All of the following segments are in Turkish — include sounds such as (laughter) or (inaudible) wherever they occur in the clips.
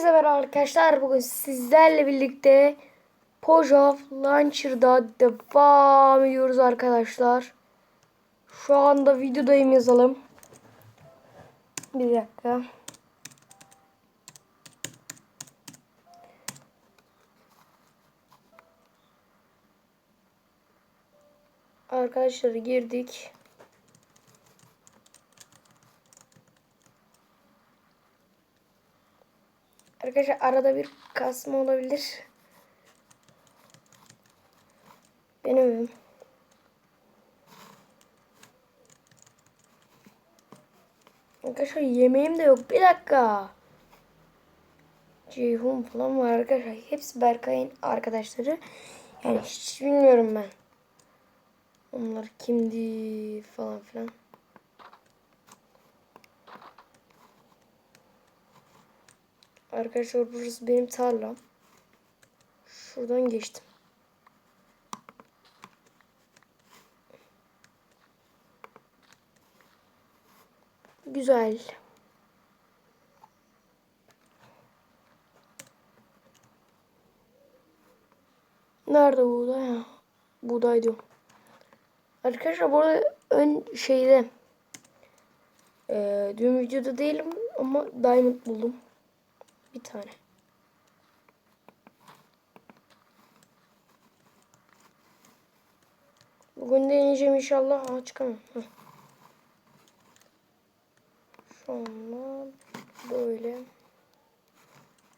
Hepinize merhaba arkadaşlar. Bugün sizlerle birlikte Pojov Launcher'da devam ediyoruz arkadaşlar. Şu anda videodayım yazalım. Bir dakika. Arkadaşlar girdik. Arkadaşlar arada bir kasma olabilir. Benim evim. Arkadaşlar yemeğim de yok. Bir dakika. Ceyhun falan var arkadaşlar. Hepsi Berkay'ın arkadaşları. Yani hiç bilmiyorum ben. Onlar kimdi falan filan. Arkadaşlar burası benim tarlam. Şuradan geçtim. Güzel. Nerede buğday ya? Buğday diyorum. Arkadaşlar bu arada ön şeyde ee, dün videoda değilim ama diamond buldum. Bir tane. Bugün deneyeceğim inşallah. Aa çıkamam. Heh. Anda böyle.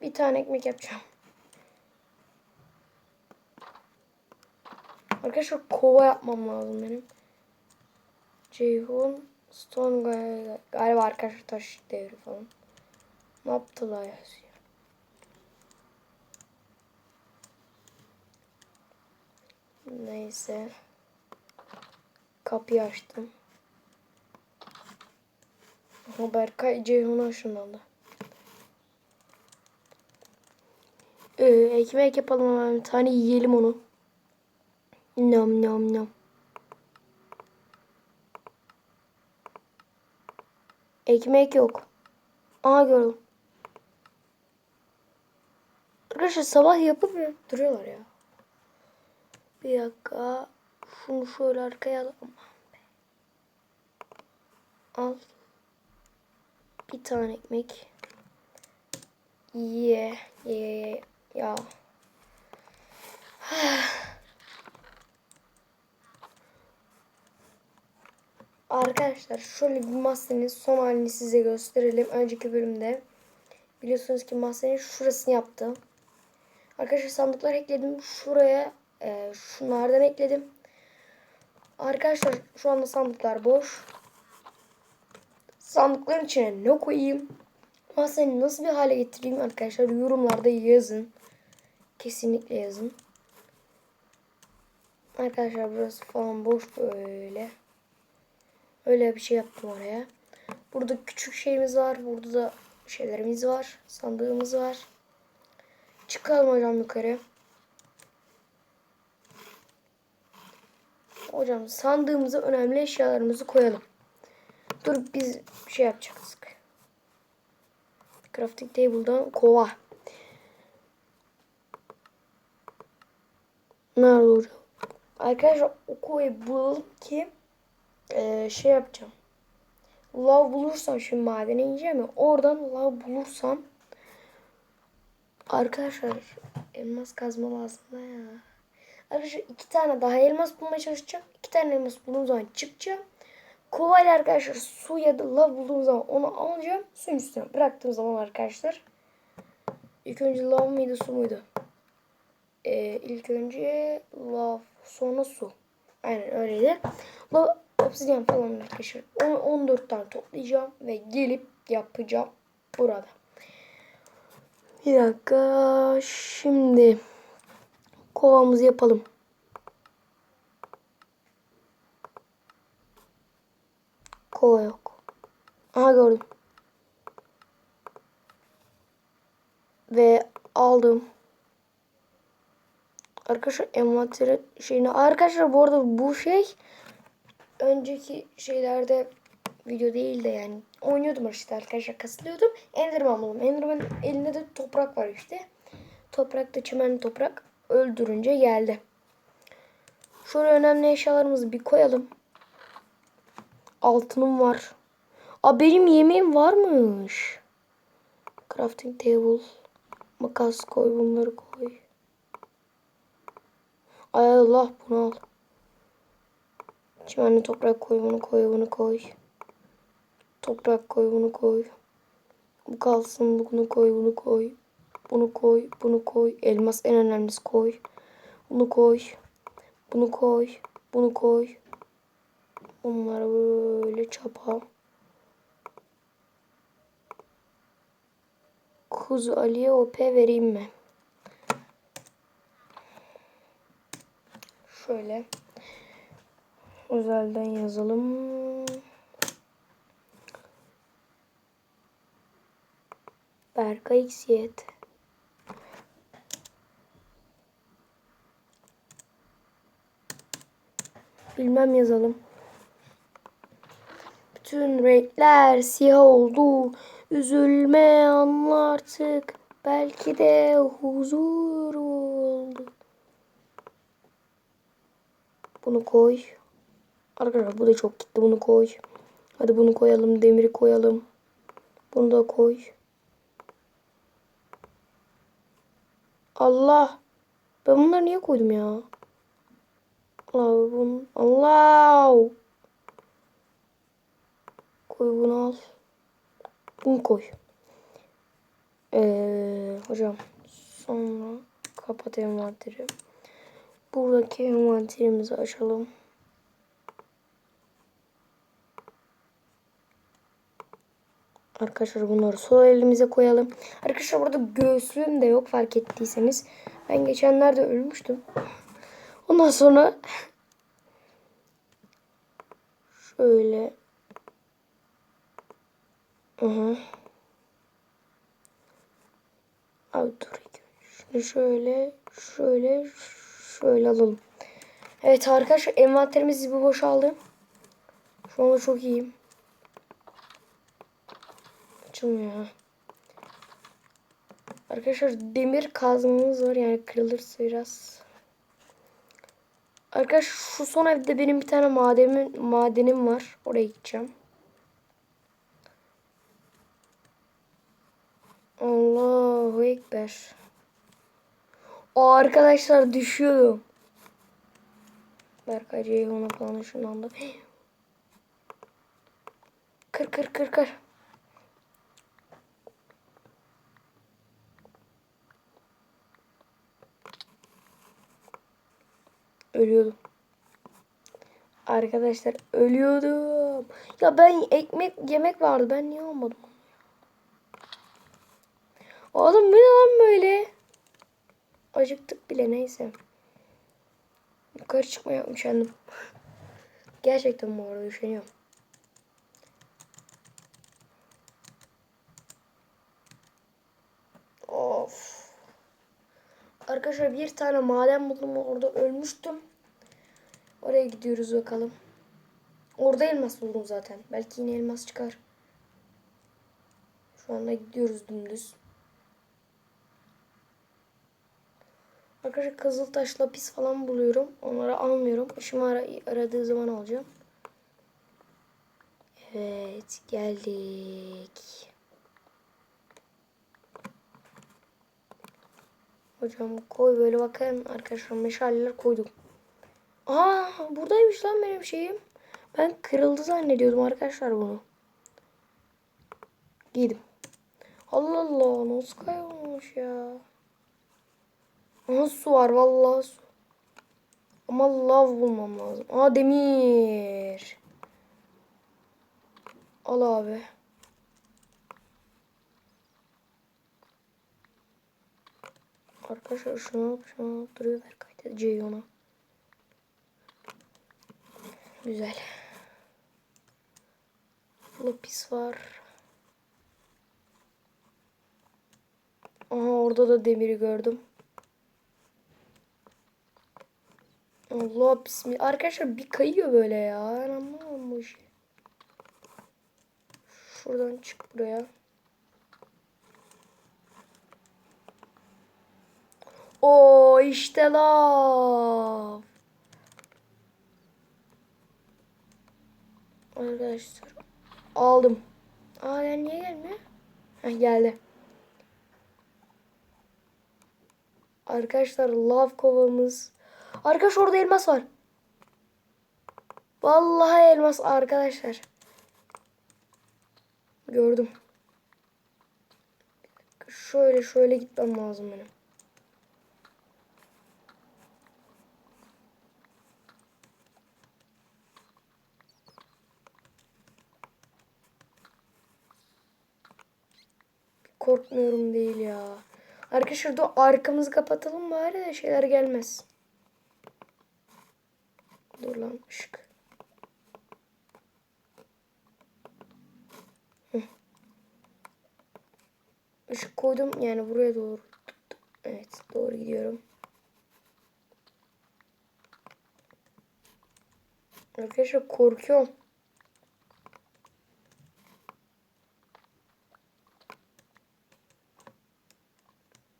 Bir tane ekmek yapacağım. Arkadaşlar kova yapmam lazım benim. Ceyhun Stone galiba arkadaşlar taş devri falan. Ne yazıyor. Neyse. Kapıyı açtım. Ama Berkay Ceyhun'a ışınlandı. Ee, ekmek yapalım hemen bir tane yiyelim onu. Nam nam nam. Ekmek yok. Aha gördüm. Arkadaşlar sabah yapıp duruyorlar ya. Bir dakika. Şunu şöyle arkaya alalım. Al. Bir tane ekmek. Ye. Ye. ye. Ya. Arkadaşlar şöyle bir masanın son halini size gösterelim. Önceki bölümde biliyorsunuz ki masanın şurasını yaptım. Arkadaşlar sandıklar ekledim. Şuraya e, şunlardan ekledim. Arkadaşlar şu anda sandıklar boş. Sandıkların içine ne koyayım? Masanı nasıl bir hale getireyim arkadaşlar yorumlarda yazın. Kesinlikle yazın. Arkadaşlar burası falan boş böyle. Öyle bir şey yaptım oraya. Burada küçük şeyimiz var. Burada da şeylerimiz var. Sandığımız var. Çıkalım hocam yukarı. Hocam sandığımıza önemli eşyalarımızı koyalım. Dur biz şey yapacağız. Crafting table'dan kova. Nerede hocam? Arkadaşlar o kovayı bulalım ki ee, şey yapacağım. Lav bulursam şimdi madene ineceğim ya. Oradan lav bulursam arkadaşlar elmas kazma lazım da ya. Arkadaşlar iki tane daha elmas bulmaya çalışacağım. İki tane elmas bulduğum zaman çıkacağım. Kovayla arkadaşlar su ya da lav bulduğum zaman onu alacağım. Suyun üstüne bıraktığım zaman arkadaşlar. İlk önce lav mıydı su muydu? Ee, ilk önce lav sonra su. Aynen öyleydi. Lav obsidyen falan arkadaşlar. 14 tane toplayacağım ve gelip yapacağım burada. Bir dakika. Şimdi kovamızı yapalım. Kova yok. Aha gördüm. Ve aldım. Arkadaşlar envanteri şeyini. Arkadaşlar bu arada bu şey önceki şeylerde video değil de yani oynuyordum işte arkadaşlar kasılıyordum. Enderman buldum. Enderman'ın elinde de toprak var işte. Toprakta çimen toprak öldürünce geldi. Şöyle önemli eşyalarımızı bir koyalım. Altınım var. Aa benim yemeğim varmış. Crafting table. Makas koy bunları koy. Ay Allah bunu al. Çimenli toprak koy bunu koy bunu koy. Toprak koy bunu koy. Bu kalsın bunu koy bunu koy. Bunu koy bunu koy. Elmas en önemlisi koy. Bunu koy. Bunu koy. Bunu koy. Bunları böyle çapa. Kuzu Ali'ye OP vereyim mi? Şöyle. Özelden yazalım. Berkay Xyet. Bilmem yazalım. Bütün renkler siyah oldu. Üzülme anla artık. Belki de huzur oldu. Bunu koy. Arkadaşlar bu da çok gitti. Bunu koy. Hadi bunu koyalım. Demiri koyalım. Bunu da koy. Allah. Ben bunları niye koydum ya? Allah bunu. Allah. Koy bunu al. Bunu koy. Ee, hocam sonra kapat envanteri. Buradaki envanterimizi açalım. Arkadaşlar bunları sol elimize koyalım. Arkadaşlar burada göğüslüğüm de yok fark ettiyseniz. Ben geçenlerde ölmüştüm. Ondan sonra şöyle Aha. Abi dur. Şunu şöyle, şöyle, şöyle alalım. Evet arkadaşlar envanterimiz bu boşaldı. Şu anda çok iyiyim. Açılmıyor. Arkadaşlar demir kazmamız var yani kırılırsa biraz. Arkadaşlar şu son evde benim bir tane madenim, madenim var. Oraya gideceğim. Allahu Ekber. O arkadaşlar düşüyordum. Berkay Ceyhun'a falan ışınlandı. (gasps) Kır kır kır kır. Ölüyordum. Arkadaşlar ölüyordum. Ya ben ekmek yemek vardı. Ben niye olmadım? Oğlum bu ne lan böyle? Acıktık bile neyse. Yukarı çıkmaya üşendim. Gerçekten bu arada üşeniyorum. Arkadaşlar bir tane maden buldum orada ölmüştüm. Oraya gidiyoruz bakalım. Orada elmas buldum zaten. Belki yine elmas çıkar. Şu anda gidiyoruz dümdüz. Arkadaşlar kızıltaş lapis falan buluyorum. Onları almıyorum. Işımı ara aradığı zaman alacağım. Evet geldik. Hocam koy böyle bakın arkadaşlar meşaleler koydum. Aa buradaymış lan benim şeyim. Ben kırıldı zannediyordum arkadaşlar bunu. Giydim. Allah Allah nasıl kaybolmuş ya. Aha su var vallahi su. Ama lav bulmam lazım. Aa demir. Al abi. Arkadaşlar şunu alıp şunu alıp duruyor ver kaydedeceği ona. Güzel. Lapis var. Aha orada da demiri gördüm. Allah bismillah. Arkadaşlar bir kayıyor böyle ya. Ben bu işi. Şuradan çık buraya. O işte lav. Arkadaşlar aldım. Aa niye gelmiyor? Heh, geldi. Arkadaşlar lav kovamız. Arkadaş orada elmas var. Vallahi elmas arkadaşlar. Gördüm. Şöyle şöyle gitmem lazım benim. Korkmuyorum değil ya. Arkadaşlar dur arkamızı kapatalım bari de şeyler gelmez. Dur lan ışık. Hı. Işık koydum yani buraya doğru. Evet doğru gidiyorum. Arkadaşlar korkuyorum.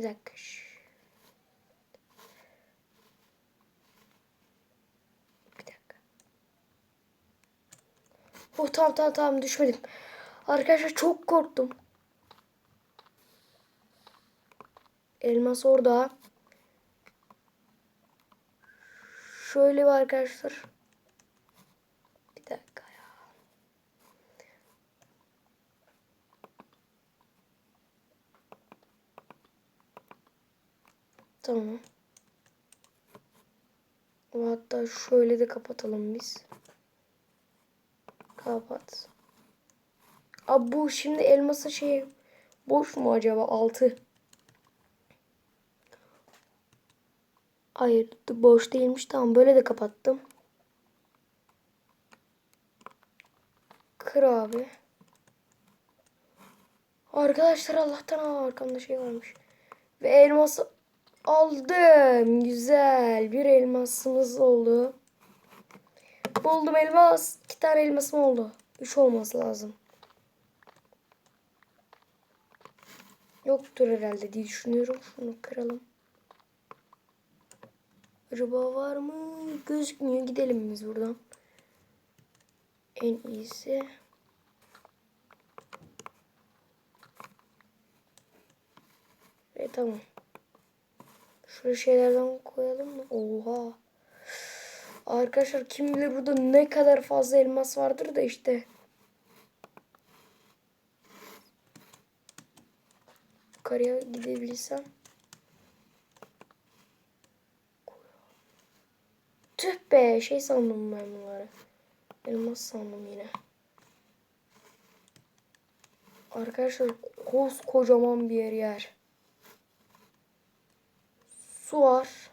Bir dakika. Bir dakika. Oh tamam tamam tamam düşmedim. Arkadaşlar çok korktum. Elmas orada. Şöyle bir arkadaşlar. Bir dakika ya. Tamam. Hatta şöyle de kapatalım biz. Kapat. Abi bu şimdi elması şey boş mu acaba altı? Hayır boş değilmiş tamam böyle de kapattım. Kır abi. Arkadaşlar Allah'tan arkamda şey varmış. Ve elması aldım. Güzel. Bir elmasımız oldu. Buldum elmas. İki tane elmasım oldu. Üç olması lazım. Yoktur herhalde diye düşünüyorum. Şunu kıralım. Acaba var mı? Gözükmüyor. Gidelim biz buradan. En iyisi. Ve tamam. Şuraya şeylerden koyalım mı? Oha. Arkadaşlar kim bilir burada ne kadar fazla elmas vardır da işte. Yukarıya gidebilsem. Tüh be şey sandım ben bunları. Elmas sandım yine. Arkadaşlar koskocaman bir yer yer. Su var.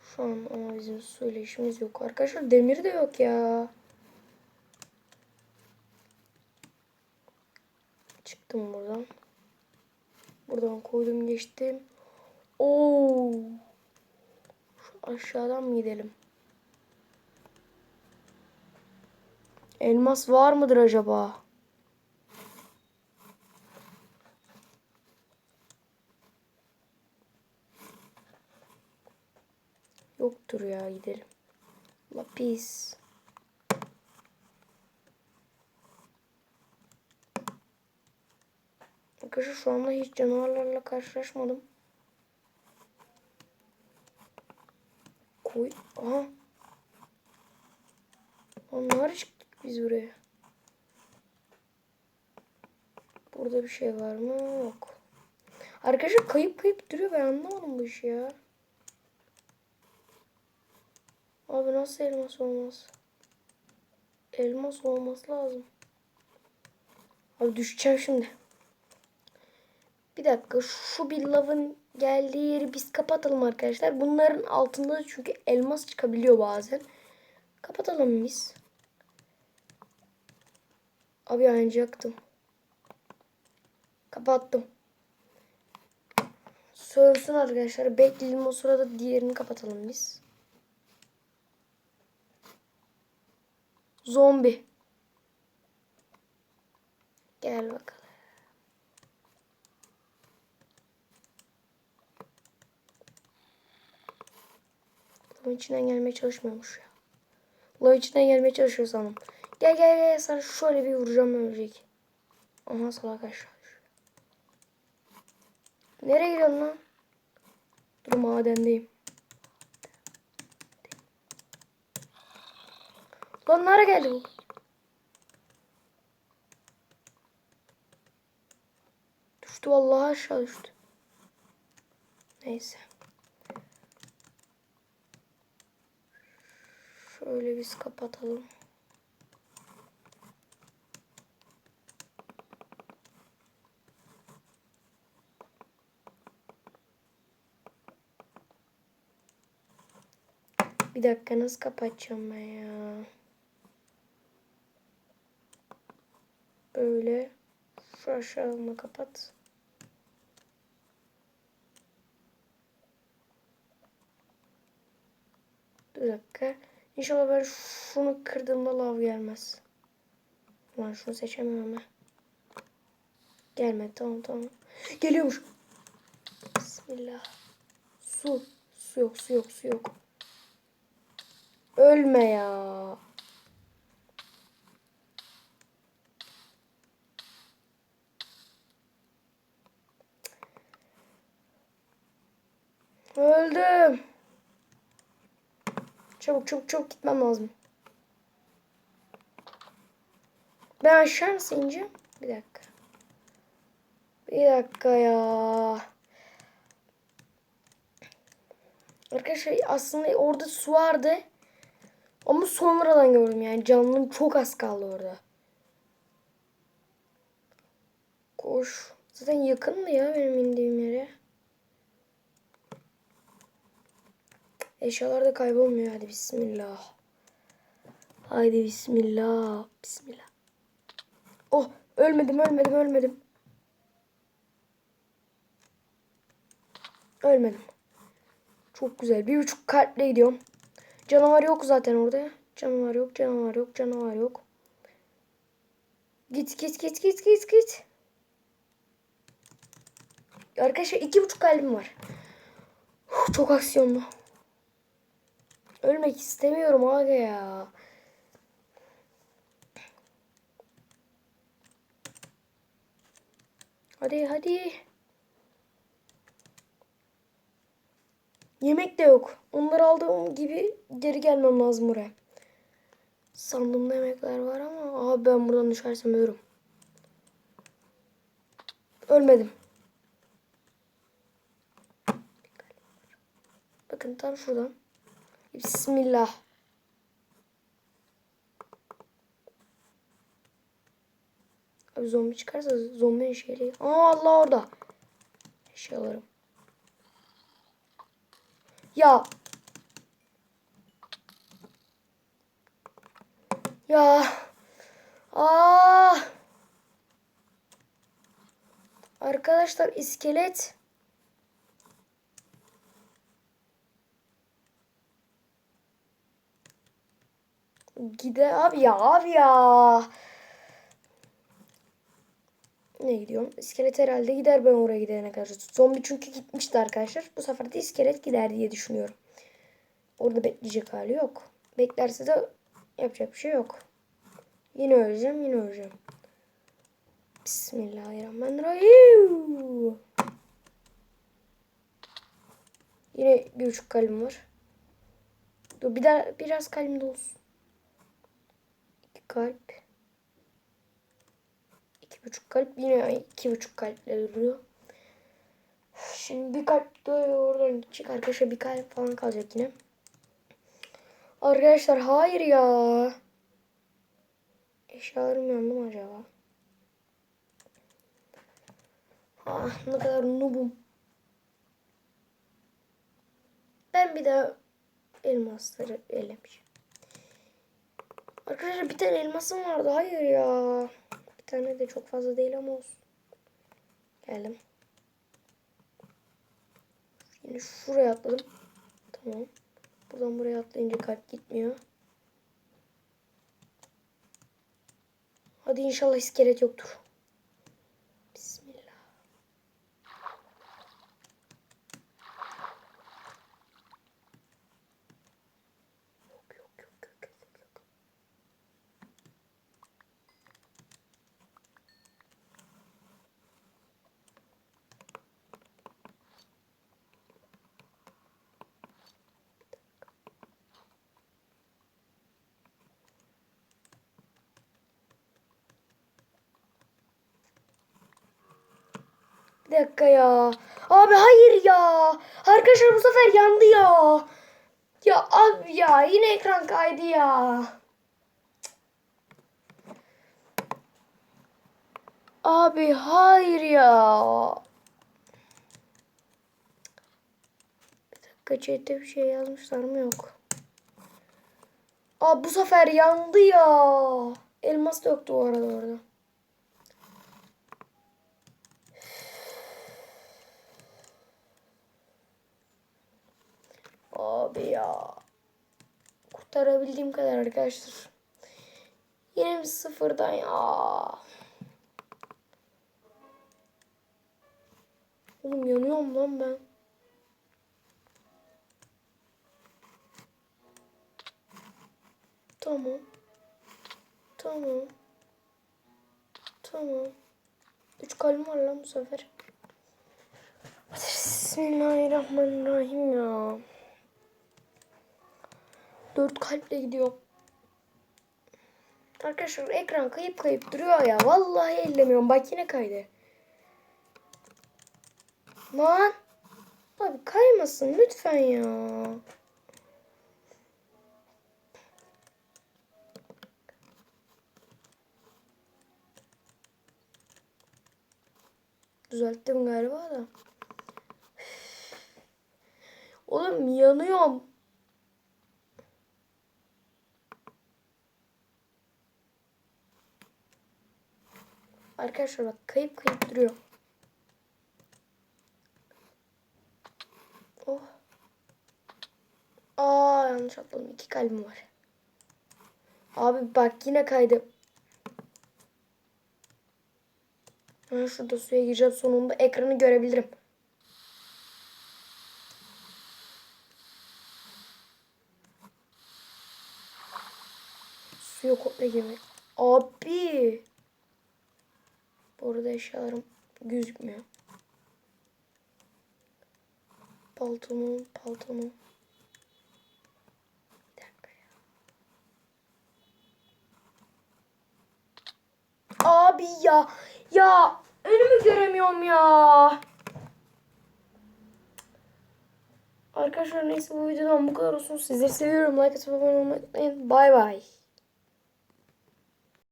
Şu an ama bizim suyla işimiz yok. Arkadaşlar demir de yok ya. Çıktım buradan. Buradan koydum geçtim. Oo. Şu aşağıdan mı gidelim? Elmas var mıdır acaba? Yoktur ya gidelim. Lapis. Arkadaşlar şu anda hiç canavarlarla karşılaşmadım. Koy. Aha. Onlar çıktık biz buraya. Burada bir şey var mı? Yok. Arkadaşlar kayıp kayıp duruyor. Ben anlamadım bu işi ya. Abi nasıl elmas olmaz? Elmas olması lazım. Abi düşeceğim şimdi. Bir dakika şu bir lavın geldiği yeri biz kapatalım arkadaşlar. Bunların altında çünkü elmas çıkabiliyor bazen. Kapatalım biz. Abi yanacaktım. Kapattım. Sönsün arkadaşlar. Bekleyelim o sırada diğerini kapatalım biz. Zombi. Gel bakalım. Adamın içinden gelmeye çalışmıyormuş ya. Lav içinden gelmeye çalışıyor sanırım. Gel gel gel sana şöyle bir vuracağım ölecek. Aha salak aşağı. Nereye gidiyorsun lan? Dur madendeyim. Nereye geldi bu? Düştü vallahi aşağı düştü. Neyse. Şöyle biz kapatalım. Bir dakika nasıl kapatacağım ben ya? Böyle şu aşağıma kapat. Bir dakika. İnşallah ben şunu kırdığımda lav gelmez. Lan şunu seçemiyorum ben. Gelmedi tamam tamam. Geliyormuş. Bismillah. Su. Su yok su yok su yok. Ölme ya. Öldüm. Çabuk çabuk çabuk gitmem lazım. Ben aşağı nasıl ineceğim? Bir dakika. Bir dakika ya. Arkadaşlar aslında orada su vardı. Ama sonradan gördüm yani. Canlım çok az kaldı orada. Koş. Zaten yakındı ya benim indiğim yere. Eşyalar da kaybolmuyor. Hadi bismillah. Haydi bismillah. Bismillah. Oh ölmedim ölmedim ölmedim. Ölmedim. Çok güzel. Bir buçuk kalple gidiyorum. Canavar yok zaten orada. Canavar yok, canavar yok, canavar yok. Git git git git git git. Arkadaşlar iki buçuk kalbim var. Uf, çok aksiyonlu. Ölmek istemiyorum aga ya. Hadi hadi. Yemek de yok. Onları aldığım gibi geri gelmem lazım buraya. Sandığımda yemekler var ama abi ben buradan düşersem ölürüm. Ölmedim. Bakın tam şuradan. Bismillah. Abi zombi çıkarsa zombi eşeği. Aa Allah orada. Eşyalarım. Ya. Ya. Aa. Arkadaşlar iskelet. Gide abi ya abi ya. Ne gidiyorum? İskelet herhalde gider ben oraya gidene kadar. Zombi çünkü gitmişti arkadaşlar. Bu sefer de iskelet gider diye düşünüyorum. Orada bekleyecek hali yok. Beklerse de yapacak bir şey yok. Yine öleceğim yine öleceğim. Bismillahirrahmanirrahim. Yine bir buçuk kalbim var. Dur bir daha biraz kalbim de olsun. İki kalp. İki buçuk kalp yine iki buçuk kalple duruyor. Şimdi bir kalp de oradan gidecek. Arkadaşlar bir kalp falan kalacak yine. Arkadaşlar hayır ya. Eşyalarım yandı mı acaba? Ah ne kadar noobum. Ben bir daha elmasları elemişim. Arkadaşlar bir tane elmasım vardı. Hayır ya. Bir tane de çok fazla değil ama olsun. Geldim. Şimdi şuraya atladım. Tamam. Buradan buraya atlayınca kalp gitmiyor. Hadi inşallah iskelet yoktur. Bir dakika ya. Abi hayır ya. Arkadaşlar bu sefer yandı ya. Ya abi ya yine ekran kaydı ya. Abi hayır ya. Bir dakika chatte bir şey yazmışlar mı yok. Aa bu sefer yandı ya. Elmas da yoktu bu arada orada. Abi ya. Kurtarabildiğim kadar arkadaşlar. Yine bir sıfırdan ya. Oğlum yanıyorum lan ben. Tamam. Tamam. Tamam. Üç kalbim var lan bu sefer. Bismillahirrahmanirrahim ya. Dört kalple gidiyor. Arkadaşlar ekran kayıp kayıp duruyor ya. Vallahi ellemiyorum. Bak yine kaydı. Lan. Abi kaymasın lütfen ya. Düzelttim galiba da. Oğlum yanıyorum. Arkadaşlar bak kayıp kayıp duruyor. Oh. Aa yanlış atladım. İki kalbim var. Abi bak yine kaydı. Ben şurada suya gireceğim. Sonunda ekranı görebilirim. Suya komple girmek. Abi. Bu arada eşyalarım gözükmüyor. Paltomu, paltomu. Abi ya. Ya önümü göremiyorum ya. Arkadaşlar neyse bu videodan bu kadar olsun. Sizleri seviyorum. Like atıp abone olmayı unutmayın. Bay bay.